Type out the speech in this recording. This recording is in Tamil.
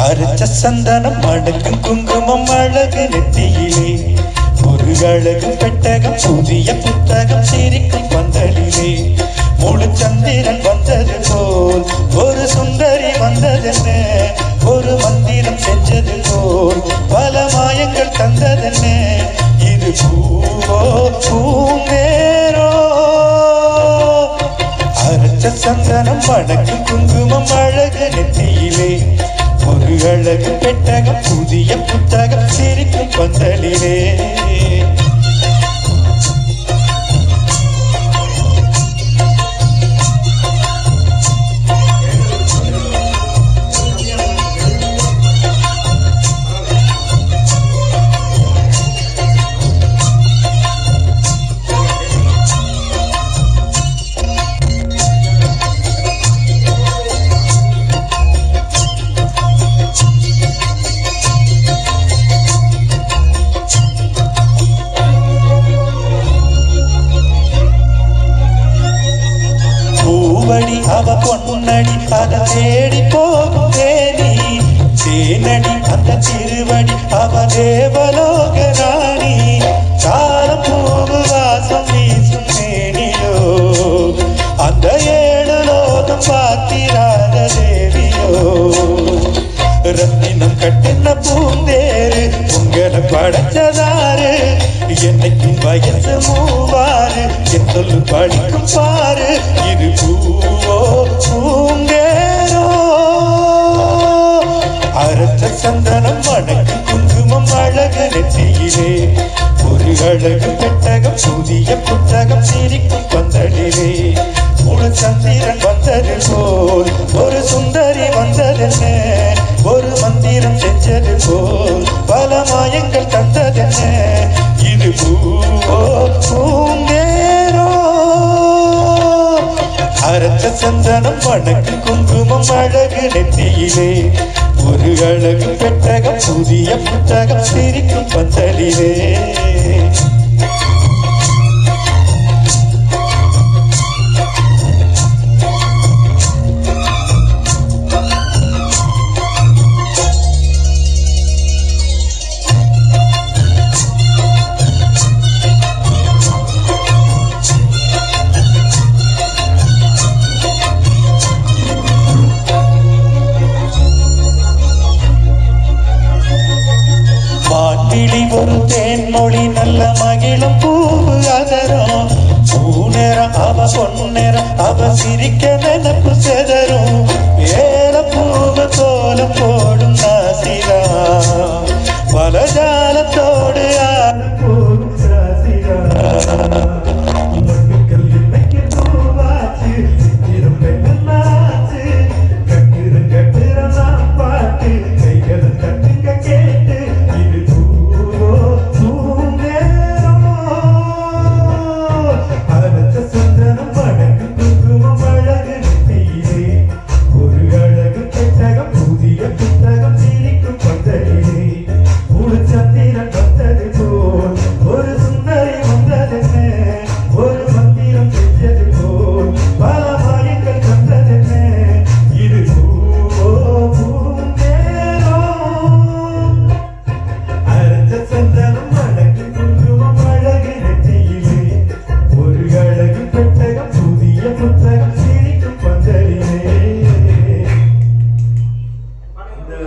அரைச்ச சந்தனம் அடக்கும் குங்குமம் அழகு நெத்தியிலே ஒரு அழகு பெட்டகம் புதிய புத்தகம் சிரிக்கும் பந்தலிலே. முழு சந்திரன் வந்தது போல் ஒரு சுந்தரி வந்ததென்ன? ஒரு மந்திரம் செஞ்சது போல் பல மாயங்கள் தந்ததென்ன? இது பூவோ பூந்தேரோ அரைச்ச சந்தனம் வடக்கு குங்குமம் அழகு பெட்டகம் புதிய புத்தகம் சிரிக்கும் பந்தலிலே. அவ பொன்னடி அத தேடி போகும் தேனி சேனடி அந்த திருவடி அவ தேவலோக ராணி. காலம் போகு வாசம் வீசும் தேனியோ அந்த ஏழு லோகம் பார்த்திராத தேவியோ. ரத்தினம் கட்டின பூந்தேரு உங்களை படைச்சதாரு என்னைக்கும் வயசு மூவாரு என் சொல்லு படிக்கும் பாரு இது பூ அரைச்ச சந்தனம் வடக்கு குங்குமம் அழகு நெற்றியிலே. ஒரு அழகு பெட்டகம் புதிய புத்தகம் சிரிக்கும் பந்தலிலே. முழு சந்திரன் வந்தது போல் ஒரு சுந்தரி வந்தது ஒரு மந்திரம் செஞ்சது போல் பல மாயங்கள் சந்தனம் வணக்கு குங்குமம் அழகு நெத்தியிலே ஒரு அழகு பெட்டகம் புதிய புத்தகம் சிரிக்கும் பந்தலிலே. மொழி நல்ல மகிழும் பூவு அதரும். பூ நேரம் அவ பொன்னேரம் அவ சிரிக்க நினப்பு செதரும். ஏ